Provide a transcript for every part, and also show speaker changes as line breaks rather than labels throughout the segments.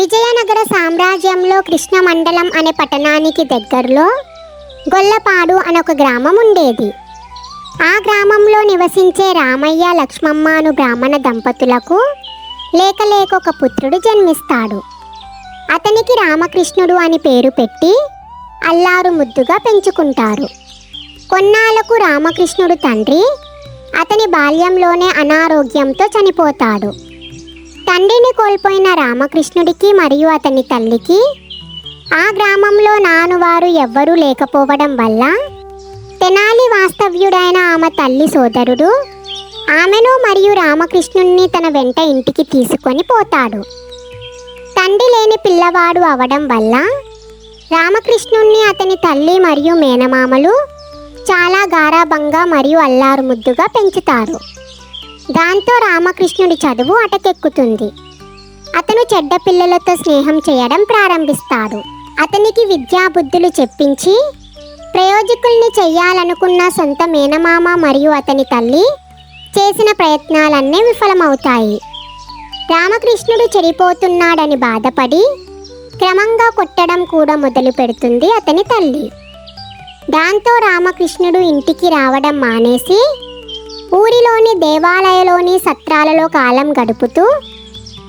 విజయనగర సామ్రాజ్యంలో కృష్ణ మండలం అనే పట్టణానికి దగ్గరలో గొల్లపాడు అనే ఒక గ్రామం ఉండేది. ఆ గ్రామంలో నివసించే రామయ్య లక్ష్మమ్మ అను బ్రాహ్మణ దంపతులకు లేక లేక ఒక పుత్రుడు జన్మిస్తాడు. అతనికి రామకృష్ణుడు అని పేరు పెట్టి అల్లారు ముద్దుగా పెంచుకుంటారు. కొన్నాళ్ళకు రామకృష్ణుడు తండ్రి అతని బాల్యంలోనే అనారోగ్యంతో చనిపోతాడు. తండ్రిని కోల్పోయిన రామకృష్ణుడికి మరియు అతని తల్లికి ఆ గ్రామంలో నానువారు ఎవ్వరూ లేకపోవడం వల్ల తెనాలి వాస్తవ్యుడైన ఆమె తల్లి సోదరుడు ఆమెను మరియు రామకృష్ణుణ్ణి తన వెంట ఇంటికి తీసుకొని పోతాడు. తండ్రి లేని పిల్లవాడు అవడం వల్ల రామకృష్ణుణ్ణి అతని తల్లి మరియు మేనమామలు చాలా గారాభంగా మరియు అల్లారు ముద్దుగా పెంచుతారు. దాంతో రామకృష్ణుడి చదువు అటకెక్కుతుంది. అతను చెడ్డ పిల్లలతో స్నేహం చేయడం ప్రారంభిస్తాడు. అతనికి విద్యాబుద్ధులు చెప్పించి ప్రయోజకుల్ని చెయ్యాలనుకున్న సొంత మేనమామ మరియు అతని తల్లి చేసిన ప్రయత్నాలన్నీ విఫలమవుతాయి. రామకృష్ణుడు చెడిపోతున్నాడని బాధపడి క్రమంగా కొట్టడం కూడా మొదలు పెడుతుంది అతని తల్లి. దాంతో రామకృష్ణుడు ఇంటికి రావడం మానేసి ఊరిలోని దేవాలయలోని సత్రాలలో కాలం గడుపుతూ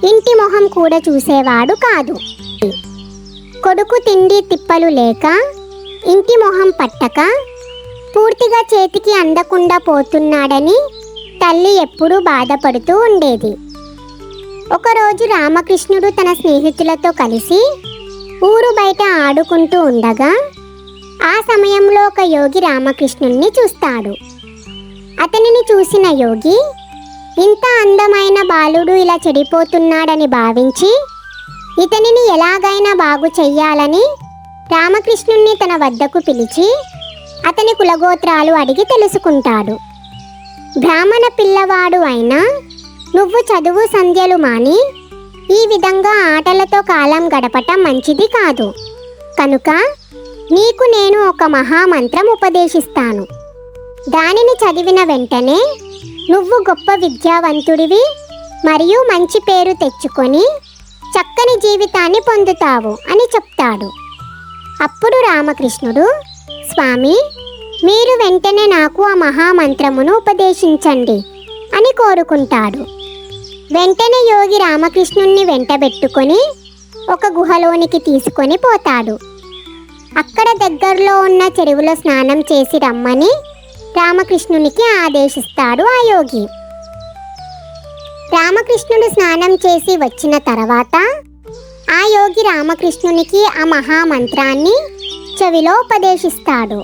ఇంటి మొహం కూడా చూసేవాడు కాదు. కొడుకు తిండి తిప్పలు లేక ఇంటి మొహం పట్టక పూర్తిగా చేతికి అందకుండా పోతున్నాడని తల్లి ఎప్పుడూ బాధపడుతూ ఉండేది. ఒకరోజు రామకృష్ణుడు తన స్నేహితులతో కలిసి ఊరు బయట ఆడుకుంటూ ఉండగా ఆ సమయంలో ఒక యోగి రామకృష్ణుణ్ణి చూస్తాడు. అతనిని చూసిన యోగి ఇంత అందమైన బాలుడు ఇలా చెడిపోతున్నాడని భావించి ఇతనిని ఎలాగైనా బాగు చెయ్యాలని రామకృష్ణుణ్ణి తన వద్దకు పిలిచి అతని కులగోత్రాలు అడిగి తెలుసుకుంటాడు. బ్రాహ్మణ పిల్లవాడు అయినా నువ్వు చదువు సంధ్యలు మాని ఈ విధంగా ఆటలతో కాలం గడపటం మంచిది కాదు. కనుక నీకు నేను ఒక మహామంత్రం ఉపదేశిస్తాను. దానిని చదివిన వెంటనే నువ్వు గొప్ప విద్యావంతుడివి మరియు మంచి పేరు తెచ్చుకొని చక్కని జీవితాన్ని పొందుతావు అని చెప్తాడు. అప్పుడు రామకృష్ణుడు స్వామి మీరు వెంటనే నాకు ఆ మహామంత్రమును ఉపదేశించండి అని కోరుకుంటాడు. వెంటనే యోగి రామకృష్ణుణ్ణి వెంటబెట్టుకొని ఒక గుహలోనికి తీసుకొని పోతాడు. అక్కడ దగ్గరలో ఉన్న చెరువులో స్నానం చేసి రమ్మని రామకృష్ణునికి ఆదేశిస్తాడు ఆ యోగి. రామకృష్ణుడు స్నానం చేసి వచ్చిన తర్వాత ఆ యోగి రామకృష్ణునికి ఆ మహామంత్రాన్ని చెవిలో ఉపదేశిస్తాడు.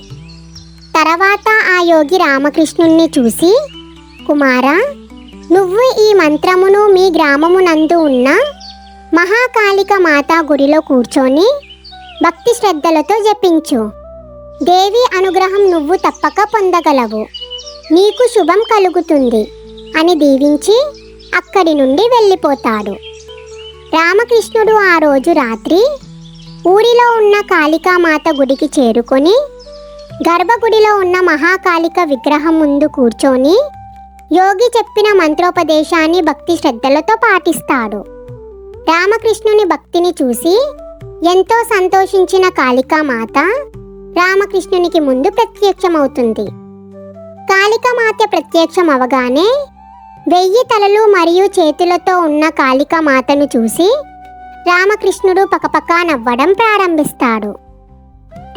తర్వాత ఆ యోగి రామకృష్ణుణ్ణి చూసి కుమారా నువ్వు ఈ మంత్రమును మీ గ్రామమునందు ఉన్న మహాకాళిక మాతా గుడిలో కూర్చొని భక్తి శ్రద్ధలతో జపించు. దేవి అనుగ్రహం నువ్వు తప్పక పొందగలవు. నీకు శుభం కలుగుతుంది అని దీవించి అక్కడి నుండి వెళ్ళిపోతాడు. రామకృష్ణుడు ఆ రోజు రాత్రి ఊరిలో ఉన్న కాళికామాత గుడికి చేరుకొని గర్భగుడిలో ఉన్న మహాకాళిక విగ్రహం ముందు కూర్చొని యోగి చెప్పిన మంత్రోపదేశాన్ని భక్తి శ్రద్ధలతో పాటిస్తాడు. రామకృష్ణుని భక్తిని చూసి ఎంతో సంతోషించిన కాళికామాత రామకృష్ణునికి ముందు ప్రత్యక్షమవుతుంది. కాళికామాత ప్రత్యక్షం అవగానే వెయ్యి తలలు మరియు చేతులతో ఉన్న కాళికామాతను చూసి రామకృష్ణుడు పకపక నవ్వడం ప్రారంభిస్తాడు.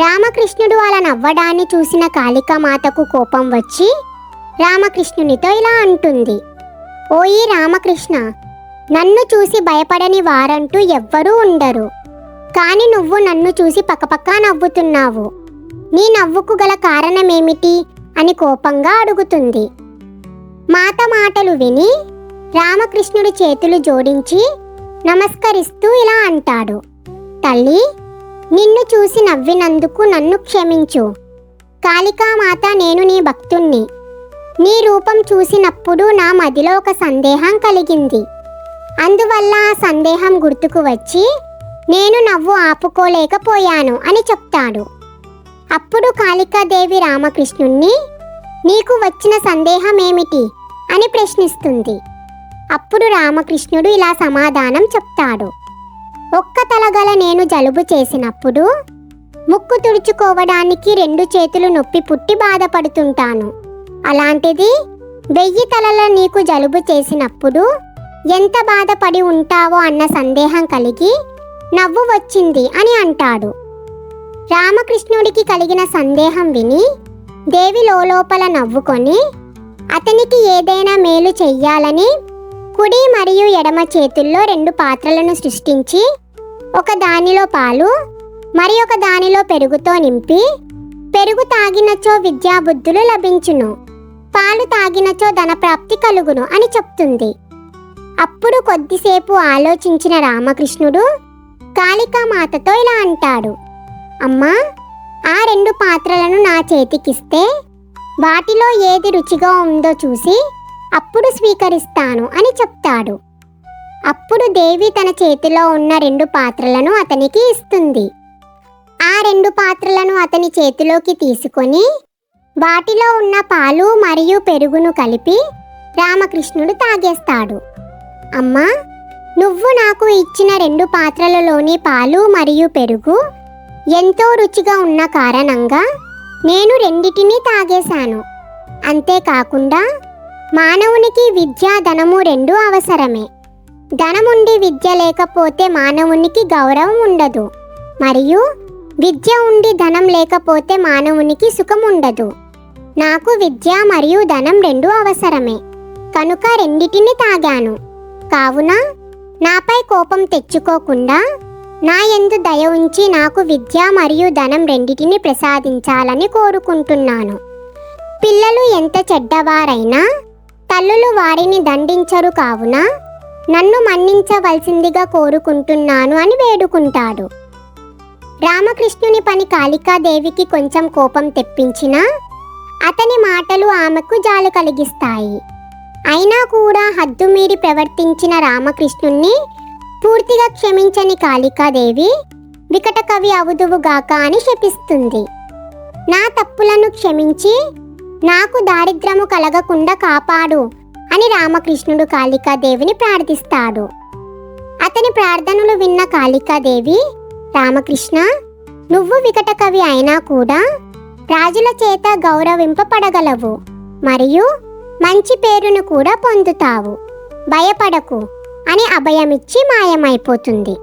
రామకృష్ణుడు అలా నవ్వడాన్ని చూసిన కాళికామాతకు కోపం వచ్చి రామకృష్ణునితో ఇలా అంటుంది. ఓయి రామకృష్ణ నన్ను చూసి భయపడని వారంటూ ఎవ్వరూ ఉండరు. కానీ నువ్వు నన్ను చూసి పక్కపక్క నవ్వుతున్నావు. నీ నవ్వుకు గల కారణమేమిటి? అని కోపంగా అడుగుతుంది. మాత మాటలు విని రామకృష్ణుడు చేతులు జోడించి నమస్కరిస్తూ ఇలా అంటాడు. తల్లి నిన్ను చూసి నవ్వినందుకు నన్ను క్షమించు. కాళికామాత నేను నీ భక్తుణ్ణి. నీ రూపం చూసినప్పుడు నా మదిలో ఒక సందేహం కలిగింది. అందువల్ల ఆ సందేహం గుర్తుకు వచ్చి నేను నవ్వు ఆపుకోలేకపోయాను అని చెప్తాడు. అప్పుడు కాళికాదేవి రామకృష్ణుణ్ణి నీకు వచ్చిన సందేహం ఏమిటి అని ప్రశ్నిస్తుంది. అప్పుడు రామకృష్ణుడు ఇలా సమాధానం చెప్తాడు. ఒక్క తలగల నేను జలుబు చేసినప్పుడు ముక్కు తుడుచుకోవడానికి రెండు చేతులు నొప్పి పుట్టి బాధపడుతుంటాను. అలాంటిది వెయ్యి తలల నీకు జలుబు చేసినప్పుడు ఎంత బాధపడి ఉంటావో అన్న సందేహం కలిగి నవ్వు వచ్చింది అని అంటాడు. రామకృష్ణుడికి కలిగిన సందేహం విని దేవి లోపల నవ్వుకొని అతనికి ఏదైనా మేలు చెయ్యాలని కుడి మరియు ఎడమ చేతుల్లో రెండు పాత్రలను సృష్టించి ఒక దానిలో పాలు మరి ఒక దానిలో పెరుగుతో నింపి పెరుగు తాగినచో విద్యాబుద్ధులు లభించును పాలు తాగినచో ధనప్రాప్తి కలుగును అని చెప్తుంది. అప్పుడు కొద్దిసేపు ఆలోచించిన రామకృష్ణుడు కాళికామాతతో ఇలా అంటాడు అమ్మా ఆ రెండు పాత్రలను నా చేతికిస్తే వాటిలో ఏది రుచిగా ఉందో చూసి అప్పుడు స్వీకరిస్తాను అని చెప్తాడు. అప్పుడు దేవి తన చేతిలో ఉన్న రెండు పాత్రలను అతనికి ఇస్తుంది. ఆ రెండు పాత్రలను అతని చేతిలోకి తీసుకొని వాటిలో ఉన్న పాలు మరియు పెరుగును కలిపి రామకృష్ణుడు తాగేస్తాడు. అమ్మా నువ్వు నాకు ఇచ్చిన రెండు పాత్రలలోని పాలు మరియు పెరుగు ఎంతో రుచిగా ఉన్న కారణంగా నేను రెండిటినీ తాగేశాను. అంతేకాకుండా మానవునికి విద్య ధనము రెండూ అవసరమే. ధనముండి విద్య లేకపోతే మానవునికి గౌరవం ఉండదు. మరియు విద్య ఉండి ధనం లేకపోతే మానవునికి సుఖం ఉండదు. నాకు విద్య మరియు ధనం రెండు అవసరమే. కనుక రెండిటిని తాగాను. కావున నాపై కోపం తెచ్చుకోకుండా నా ఎందు దయ ఉంచి నాకు విద్య మరియు ధనం రెండిటిని ప్రసాదించాలని కోరుకుంటున్నాను. పిల్లలు ఎంత చెడ్డవారైనా తల్లులు వారిని దండించరు కావున నన్ను మన్నించవలసిందిగా కోరుకుంటున్నాను అని వేడుకుంటాడు. రామకృష్ణుని పని కాళికాదేవికి కొంచెం కోపం తెప్పించినా అతని మాటలు ఆమెకు జాలు కలిగిస్తాయి. అయినా కూడా హద్దుమీరి ప్రవర్తించిన రామకృష్ణుణ్ణి పూర్తిగా క్షమించని కాళికాదేవి వికట కవి అవుదువుగాక అని శపిస్తుంది. నా తప్పులను క్షమించి నాకు దారిద్రము కలగకుండా కాపాడు అని రామకృష్ణుడు కాళికాదేవిని ప్రార్థిస్తాడు. అతని ప్రార్థనలు విన్న కాళికాదేవి రామకృష్ణ నువ్వు వికట కవి అయినా కూడా రాజుల చేత గౌరవింపబడగలవు మరియు మంచి పేరును కూడా పొందుతావు. భయపడకు. అని అభయమిచ్చి మాయమైపోతుంది.